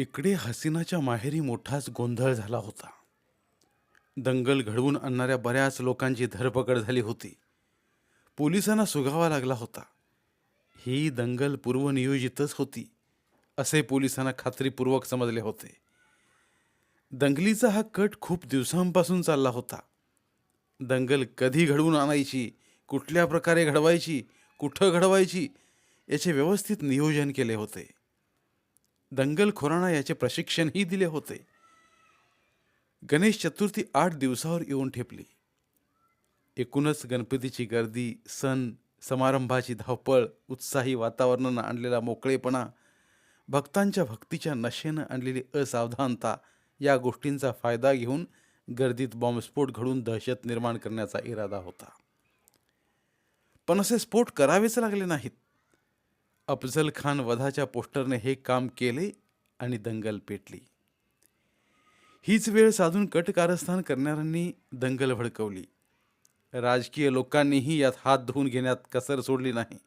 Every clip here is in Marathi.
इकडे हसीनाच्या माहेरी मोठाच गोंधळ झाला होता. दंगल घडवून आणणाऱ्या बऱ्याच लोकांची धरपकड झाली होती. पोलिसांना सुगावा लागला होता. ही दंगल पूर्वनियोजितच होती असे पोलिसांना खात्रीपूर्वक समजले होते. दंगलीचा हा कट खूप दिवसांपासून चालला होता. दंगल कधी घडवून आणायची कुठल्या प्रकारे घडवायची कुठं घडवायची याचे व्यवस्थित नियोजन केले होते. दंगलखोरांना याचे प्रशिक्षणही दिले होते. गणेश चतुर्थी आठ दिवसावर येऊन ठेपली. एकूणच गणपतीची गर्दी सण समारंभाची धावपळ उत्साही वातावरणानं आणलेला मोकळेपणा भक्तांच्या भक्तीच्या नशेनं आणलेली असावधानता या गोष्टींचा फायदा घेऊन गर्दीत बॉम्बस्फोट घडून दहशत निर्माण करण्याचा इरादा होता. पण असे स्फोट करावेच लागले नाहीत. अफजल खान वधाच्या पोस्टरने हे काम केले आणि दंगल पेटली. हीच वेळ साधून कट कारस्थान करणाऱ्यांनी दंगल भडकवली. राजकीय लोकांनीही यात हात धुवून घेण्यात कसर सोडली नाही.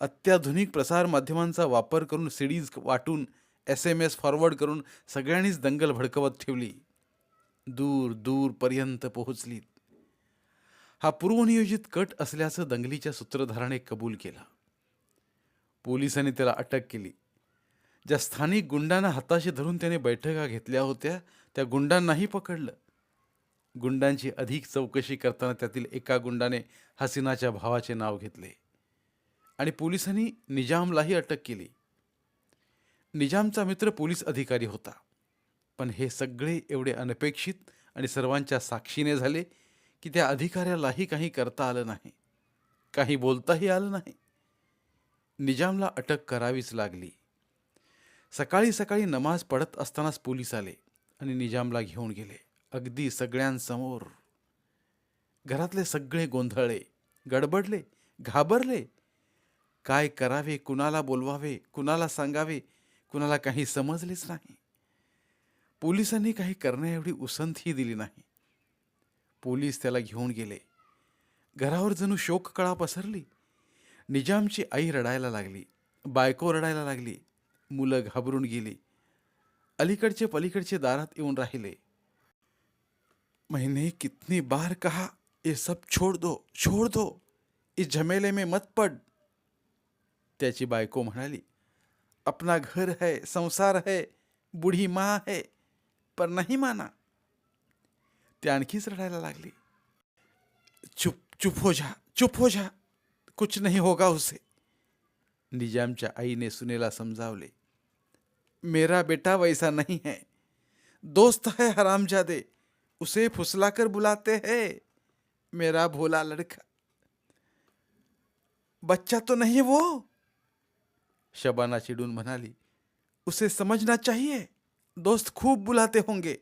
अत्याधुनिक प्रसार माध्यमांचा वापर करून सिडीज वाटून एस एम एस फॉरवर्ड करून सगळ्यांनीच दंगल भडकवत ठेवली. दूर दूरपर्यंत पोहोचली हा पूर्वनियोजित कट असल्याचं दंगलीच्या सूत्रधाराने कबूल केला. पोलिसांनी त्याला अटक केली. ज्या स्थानिक गुंडांना हाताशी धरून त्याने बैठका घेतल्या होत्या त्या गुंडांनाही पकडलं. गुंडांची अधिक चौकशी करताना त्यातील एका गुंडाने हसीनाच्या भावाचे नाव घेतले आणि पोलिसांनी निजामलाही अटक केली. निजामचा मित्र पोलीस अधिकारी होता पण हे सगळे एवढे अनपेक्षित आणि सर्वांच्या साक्षीने झाले की त्या अधिकाऱ्यालाही काही करता आलं नाही. काही बोलताही आलं नाही. निजामला अटक करावीच लागली. सकाळी सकाळी नमाज पडत असतानाच पोलीस आले आणि निजामला घेऊन गेले. अगदी सगळ्यांसमोर. घरातले सगळे गोंधळले गडबडले घाबरले. काय करावे कुणाला बोलवावे कुणाला सांगावे कुणाला काही समजलेच नाही. पोलिसांनी काही करण्याएवढी उसंतही दिली नाही. पोलीस त्याला घेऊन गेले. घरावर जणू शोककळा पसरली. निजामची आई रडायला लागली. बायको रडायला लागली. मुलं घाबरून गेली. अलीकडचे पलीकडचे दारात येऊन राहिले. मैंने कितनी बार कहा ये सब छोड़ दो छोड़ दो इस झमेले में मत पड. त्याची बायको म्हणाली अपना घर है संसार है बूढ़ी माँ है पर नाही माना. ती आणखीच रडायला लागली. चुप चुप हो जा चुप हो जा कुछ नहीं होगा उसे। निजामच्या आईने सुनेला समजावले मेरा बेटा वैसा नहीं है। दोस्त है हरामजादे उसे फुसलाकर बुलाते हैं। मेरा भोला लड़का। बच्चा तो नहीं वो? शबाना चिड़ून म्हणाली उसे समझना चाहिए। दोस्त खूब बुलाते होंगे।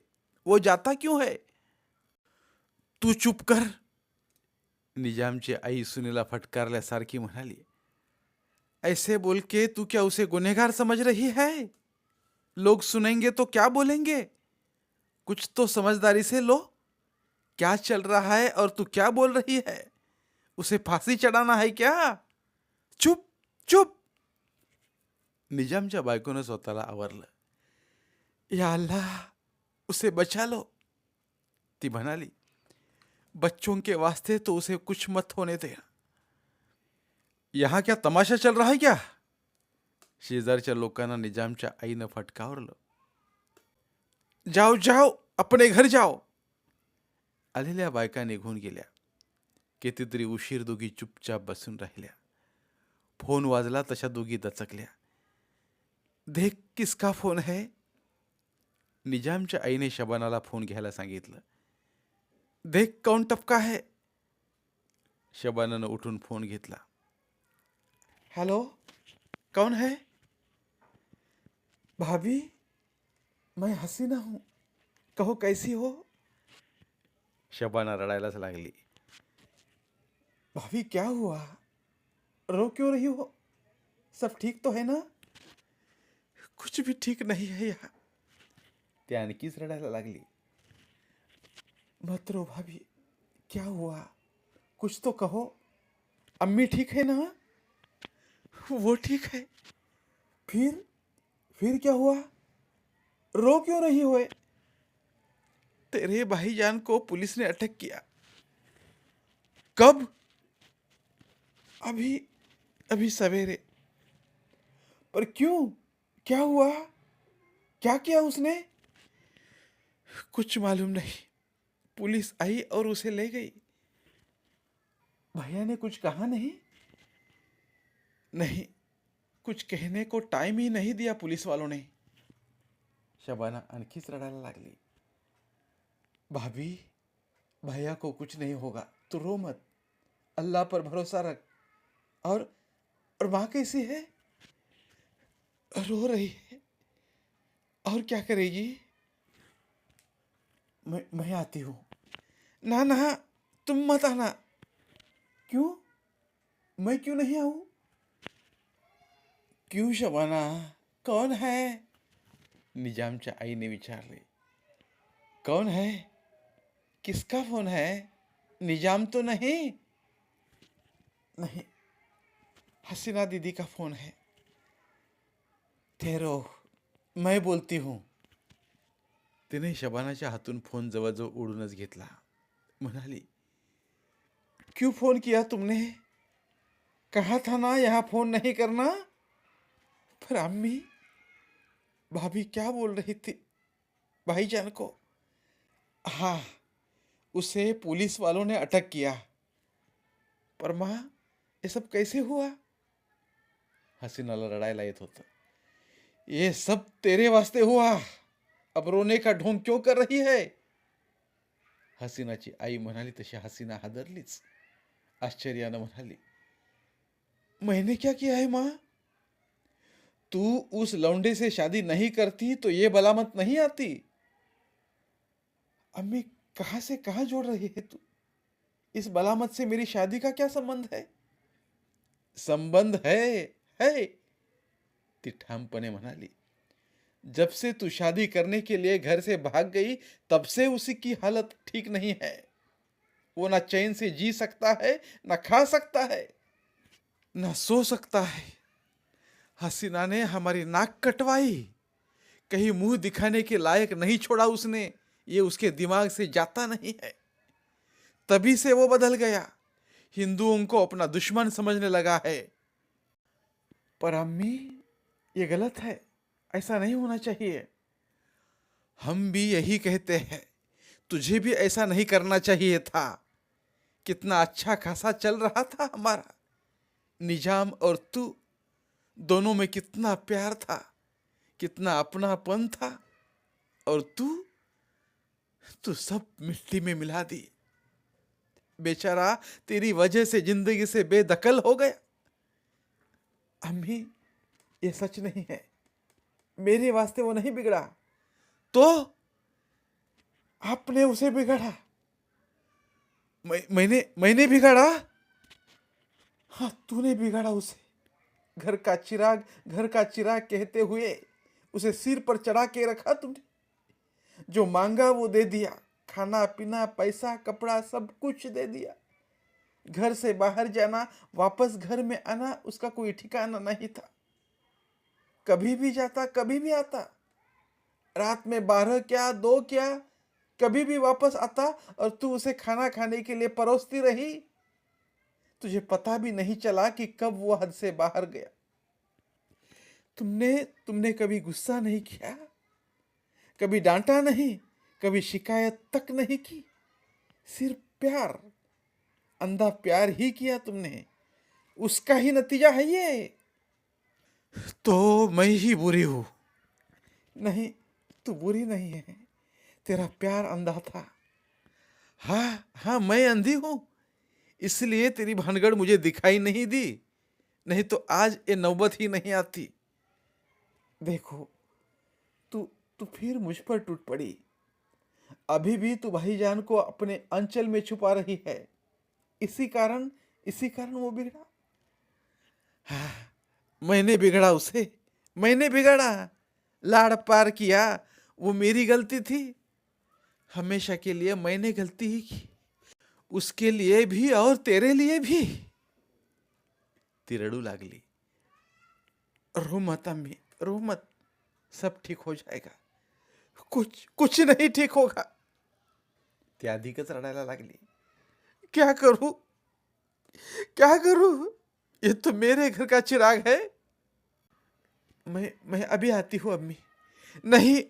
वो जाता क्यों है? तू चुप कर। निजामची आई सुनीला फटकारल्यासारखी म्हणाली ऐसे बोल के तू क्या उसे गुनेगार समझ रही है? लोग सुनेंगे तो क्या बोलेंगे? कुछ तो समझदारी से लो। क्या चल रहा है और तू क्या बोल रही है? उसे फांसी चढ़ाना है क्या? चुप चुप! निजामच्या बायकोनं स्वतःला आवरलं. या अल्लाह उसे बचा लो. ती म्हणाली बच्चों के वास्ते तो उसे कुछ मत होने दे। यहाँ क्या तमाशा चल रहा है क्या? शेजारच्या लोकांना निजामच्या आईनं फटकावरलं जाओ जाओ अपने घर जाओ। आलेल्या बायका निघून गेल्या। कितीतरी उशीर दोघी चुपचाप बसून राहिल्या। फोन वाजला तशा दोघी दचकल्या। देख किसका फोन है? निजामच्या आईने शबानाला फोन घ्यायला सांगितलं। देख कौन टपका है। शबानानं उठून फ़ोन घेतला. हेलो कौन है? भाभी मैं हसीना हूँ। कहो कैसी हो? शबाना रडायलाच लागली. भाभी क्या हुआ? रो क्यों रही हो? सब ठीक तो है ना? कुछ भी ठीक नहीं है यहाँ ती आणखीच रडायला लागली. मत रो भाभी क्या हुआ? कुछ तो कहो। अम्मी ठीक है ना? वो ठीक है। फिर? फिर क्या हुआ? रो क्यों रही होए तेरे भाईजान को पुलिस ने अटक किया। कब? अभी अभी सवेरे। पर क्यों? क्या हुआ? क्या किया उसने? कुछ मालूम नहीं। पुलिस आई और उसे ले गई। भैया ने कुछ कहा नहीं? नहीं कुछ कहने को टाइम ही नहीं दिया पुलिस वालों ने। शबाना आणखीच रडायला लागली भाभी भैया को कुछ नहीं होगा। तो रो मत। अल्लाह पर भरोसा रख। और और माँ कैसी है? रो रही है। और क्या करेगी? मैं मैं आती हूँ। ना ना तुम मत आना। क्यों? मैं क्यों नहीं आऊँ? क्यों शबाना? कौन है? निजामच्या आईने विचारले कौन है? किसका फ़ोन है? निज़ाम तो नहीं। नहीं, हसीना दीदी का फ़ोन है। ठहरो, मैं बोलती हूँ। तिने शबानाच्या हातून फ़ोन जवळजवळ ओढूनच घेतला. म्हणाली क्यों फ़ोन किया तुमने? कहा था ना यहाँ फ़ोन नहीं करना? पर अम्मी, भाभी क्या बोल रही थी? भाईजान को? हाँ उसे पुलिस वालों ने अटक किया। पर माँ, ये सब कैसे हुआ? हसीनाला लड़ाई येत होतं। ये सब तेरे वास्ते हुआ। अब रोने का ढोंग क्यों कर रही है? हसीनाची आई म्हणाली तशी हसीना हादरलीच. आश्चर्यानं म्हणाली मैंने क्या किया है माँ? तू उस लौंडे से शादी नहीं करती तो ये बलामत नहीं आती। अम्मी कहां से कहां जोड़ रही है तू? इस बलामत से मेरी शादी का क्या संबंध है? संबंध है है ती ठामपणे म्हणाली जब से तू शादी करने के लिए घर से भाग गई, तब से उसी की हालत ठीक नहीं है। वो ना चैन से जी सकता है, ना खा सकता है, ना सो सकता है। हसीना ने हमारी नाक कटवाई। कहीं मुँह दिखाने के लायक नहीं छोड़ा उसने। ये उसके दिमाग से जाता नहीं है। तभी से वो बदल गया। हिंदुओं को अपना दुश्मन समझने लगा है। पर अम्मी, ये गलत है। ऐसा नहीं होना चाहिए। हम भी यही कहते हैं, तुझे भी ऐसा नहीं करना चाहिए था। कितना अच्छा खासा चल रहा था हमारा। निज़ाम और तू दोनों में कितना प्यार था, कितना अपनापन था। और तू तू सब मिट्टी में मिला दी। बेचारा तेरी वजह से ज़िंदगी से बेदखल हो गया। अम्मी, ये सच नहीं है। मेरे वास्ते वो नहीं बिगड़ा। तो? आपने उसे बिगाड़ा। मैं, मैंने मैंने बिगाड़ा? हाँ तूने बिगाड़ा उसे। घर का चिराग घर का चिराग कहते हुए उसे सिर पर चढ़ा के रखा तुमने। जो मांगा वो दे दिया। खाना पीना पैसा कपड़ा सब कुछ दे दिया। घर से बाहर जाना वापस घर में आना उसका कोई ठिकाना नहीं था। कभी भी जाता, कभी भी आता। रात में बारह क्या, दो क्या, कभी भी वापस आता और तू उसे खाना खाने के लिए परोसती रही। तुझे पता भी नहीं चला कि कब वो हद से बाहर गया। तुमने तुमने कभी गुस्सा नहीं किया? कभी डांटा नहीं? कभी शिकायत तक नहीं की? सिर्फ़ प्यार। अंधा प्यार ही किया तुमने। उसका ही नतीजा है ये। तो मैं ही बुरी हूँ। नहीं तू बुरी नहीं है। तेरा प्यार अंधा था। हाँ हाँ मैं अंधी हूँ। इसलिए तेरी भानगढ़ मुझे दिखाई नहीं दी। नहीं तो आज ये नौबत ही नहीं आती। देखो तू तू फिर मुझ पर टूट पड़ी। अभी भी तू भाईजान को अपने अंचल में छुपा रही है। इसी कारण इसी कारण वो बिगड़ा। हाँ, मैंने बिगड़ा उसे मैंने बिगड़ा। लाड़ पार किया वो मेरी गलती थी। हमेशा के लिए मैंने गलती ही की उसके लिए भी और तेरे लिए भी। ती रडू लागली। रो मत अम्मी रो मत सब ठीक हो जाएगा। कुछ कुछ नहीं ठीक होगा। ती अधिकच रडायला लागली। क्या करू? क्या करू? ये तो मेरे घर का चिराग है। मैं मैं अभी आती हूँ अम्मी। नहीं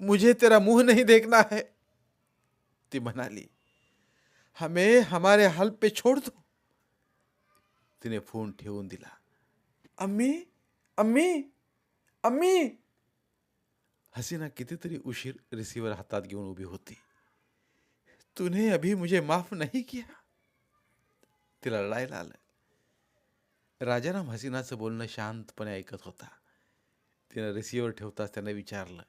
मुझे तेरा मुंह नहीं देखना है। ती म्हणाली हमें हमारे हल पे छोड़ दो। तिने फोन ठेवून दिला। अम्मी अम्मी अम्मी। हसीना कितीतरी उशीर रिसीवर हातात घेऊन उभी होती। तूने अभी मुझे माफ नहीं किया। तिला रडायला आलं। राजाराम हसीनाचं बोलणं शांतपणे ऐकत होता. तिनं रिसिव्हर ठेवताच त्यानं विचारलं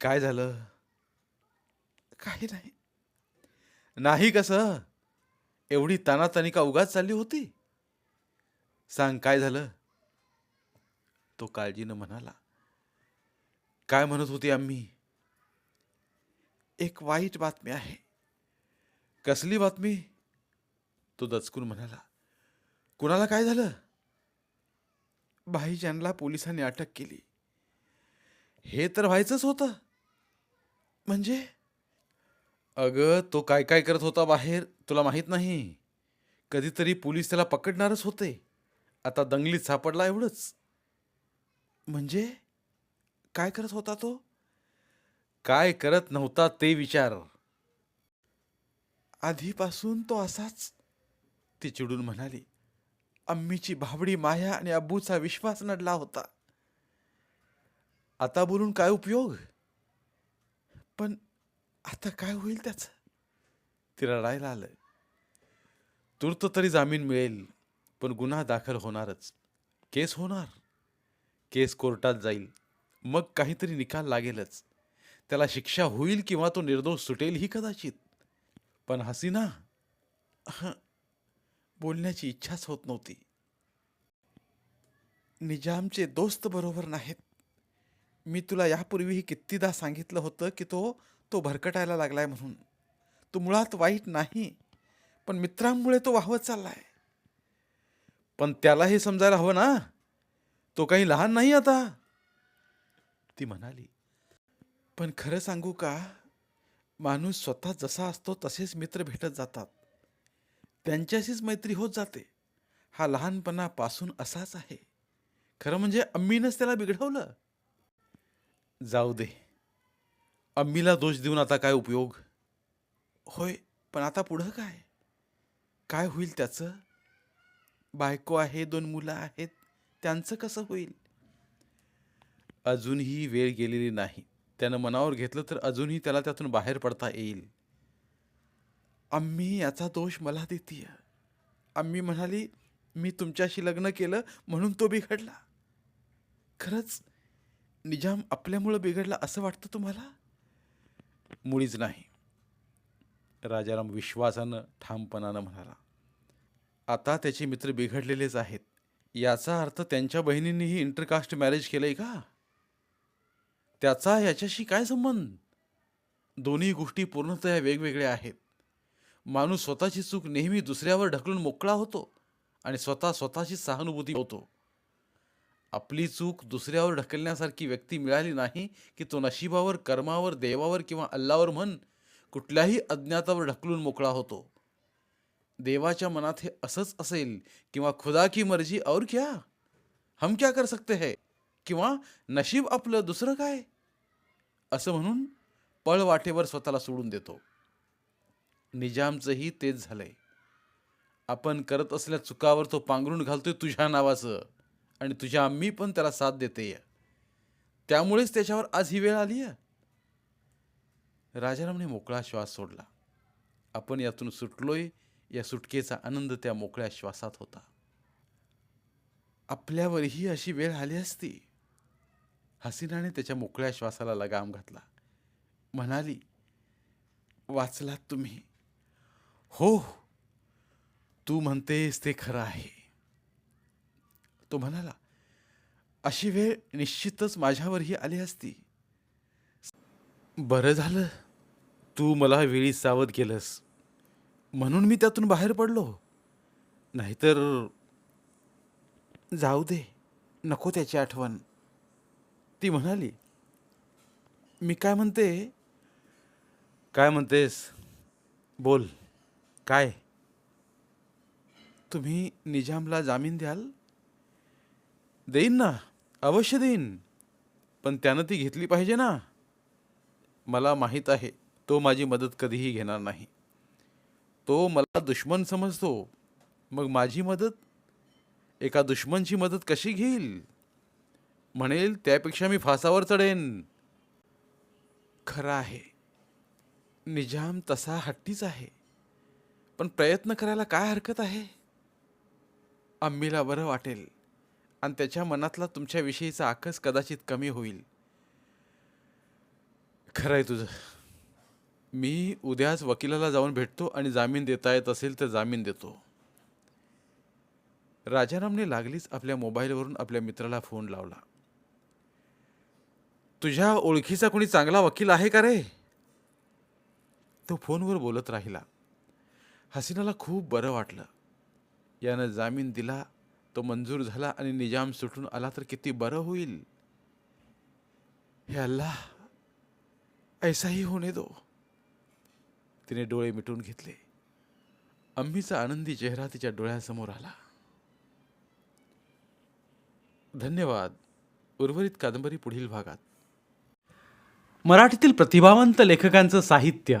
काय झालं? काही नाही. नाही कसं? एवढी तानातानी का उगाच चालली होती? सांग काय झालं? तो काळजीनं म्हणाला काय म्हणत होती आम्ही? एक वाईट बातमी आहे. कसली बातमी? तो दचकून म्हणाला कुणाला काय झालं? भाईजानला पोलिसांनी अटक केली. हे तर व्हायचंच होतं. म्हणजे? अगं तो काय काय करत होता बाहेर तुला माहीत नाही. कधीतरी पोलीस त्याला पकडणारच होते. आता दंगलीत सापडला एवढंच. म्हणजे? काय करत होता तो? काय करत नव्हता ते विचार. आधीपासून तो असाच ती चिडून म्हणाली. अम्मीची भाबडी माया आणि अब्बूचा विश्वास नडला होता. आता बोलून काय उपयोग? पण आता काय होईल त्याच? ती रडायला आलं तूर्त तरी जामीन मिळेल पण गुन्हा दाखल होणारच. केस होणार. केस कोर्टात जाईल. मग काहीतरी निकाल लागेलच. त्याला शिक्षा होईल किंवा तो निर्दोष सुटेल ही कदाचित. पण हसीना? बोलण्याची इच्छाच होत नव्हती. निजामचे दोस्त बरोबर नाहीत. मी तुला यापूर्वीही कितीदा सांगितलं होतं की तो तो भरकटायला लागलाय म्हणून. तो मुळात वाईट नाही पण मित्रांमुळे तो वाहवत चाललाय. पण त्याला हे समजायला हवं ना? तो काही लहान नाही आता. ती म्हणाली पण खरं सांगू का? माणूस स्वतः जसा असतो तसेच मित्र भेटत जातात. त्यांच्याशीच मैत्री होत जाते. हा लहानपणापासून असाच आहे. खरं म्हणजे अम्मीनंच त्याला बिघडवलं. जाऊ दे. अम्मीला दोष देऊन आता काय उपयोग? होय पण आता पुढं काय? काय होईल त्याचं? बायको आहे दोन मुलं आहेत त्यांचं कसं होईल? अजूनही वेळ गेलेली नाही. त्यानं मनावर घेतलं तर अजूनही त्याला त्यातून बाहेर पडता येईल. आम्ही याचा दोष मला देतीय. आम्ही म्हणाली मी तुमच्याशी लग्न केलं म्हणून तो बिघडला. खरंच निजाम आपल्यामुळं बिघडला असं वाटतं तुम्हाला? मुळीच नाही. राजाराम विश्वासानं ठामपणानं म्हणाला आता त्याचे मित्र बिघडलेलेच आहेत. याचा अर्थ त्यांच्या बहिणींनीही इंटरकास्ट मॅरेज केलंय का? त्याचा याच्याशी काय संबंध? दोन्ही गोष्टी पूर्णतया वेगवेगळ्या आहेत. माणूस स्वतःची चूक नेहमी दुसऱ्यावर ढकलून मोकळा होतो आणि स्वतः स्वतःची सहानुभूती होतो. आपली चूक दुसऱ्यावर ढकलण्यासारखी व्यक्ती मिळाली नाही की तो नशिबावर कर्मावर देवावर किंवा अल्लावर म्हण कुठल्याही अज्ञातावर ढकलून मोकळा होतो. देवाच्या मनात हे असंच असेल किंवा खुदा की मर्जी और क्या? हम क्या कर सकते है? किंवा नशीब आपलं दुसरं काय? असं म्हणून पळ वाटेवर स्वतःला सोडून देतो. निजामचंही तेच झालंय. आपण करत असलेल्या चुकावर तो पांघरून घालतोय तुझ्या नावाचं आणि तुझ्या आम्ही पण त्याला साथ देते त्यामुळेच त्याच्यावर आज ही वेळ आली आहे राजारामने मोकळा श्वास सोडला. आपण यातून सुटलोय या सुटकेचा आनंद त्या मोकळ्या श्वासात होता. आपल्यावरही अशी वेळ आली असती. हसीनाने त्याच्या मोकळ्या श्वासाला लगाम घातला. म्हणाली वाचलात तुम्ही. हो तू म्हणतेस ते खरं आहे. तो म्हणाला अशी वेळ निश्चितच माझ्यावरही आली असती. बरं झालं. तू मला वेळी सावध केलंस. म्हणून मी त्यातून बाहेर पडलो. नाहीतर जाऊ दे. नको त्याची आठवण. ती म्हणाली मी काय म्हणते? काय म्हणतेस? बोल. काय? तुम्ही निजामला जामीन द्याल? देईन ना अवश्य देईन. पण त्यानं ती घेतली पाहिजे ना. मला माहीत आहे तो माझी मदत कधीही घेणार नाही. तो मला दुश्मन समजतो. मग माझी मदत? एका दुश्मनची मदत कशी घेईल? म्हणेल त्यापेक्षा मी फासावर चढेन. खरं आहे निजाम तसा हट्टीच आहे. पण प्रयत्न करायला काय हरकत आहे? अम्मीला बरं वाटेल. आणि त्याच्या मनातला तुमच्याविषयीचा आकस कदाचित कमी होईल. खरं आहे तुझं. मी उद्याच वकिलाला जाऊन भेटतो आणि जामीन देता येत असेल तर जामीन देतो. राजारामने लागलीच आपल्या मोबाईलवरून आपल्या मित्राला फोन लावला. तुझ्या ओळखीचा कोणी चांगला वकील आहे का रे? तो फोनवर बोलत राहिला. हसीनाला खूप बरं वाटलं. यानं जामीन दिला तो मंजूर झाला आणि निजाम सुटून आला तर किती बरं होईल? हे अल्लाह ऐसाही होणे दो. तिने डोळे मिटून घेतले. अम्मीचा आनंदी चेहरा तिच्या डोळ्यासमोर आला. धन्यवाद. उर्वरित कादंबरी पुढील भागात. मराठीतील प्रतिभावंत लेखकांचं साहित्य.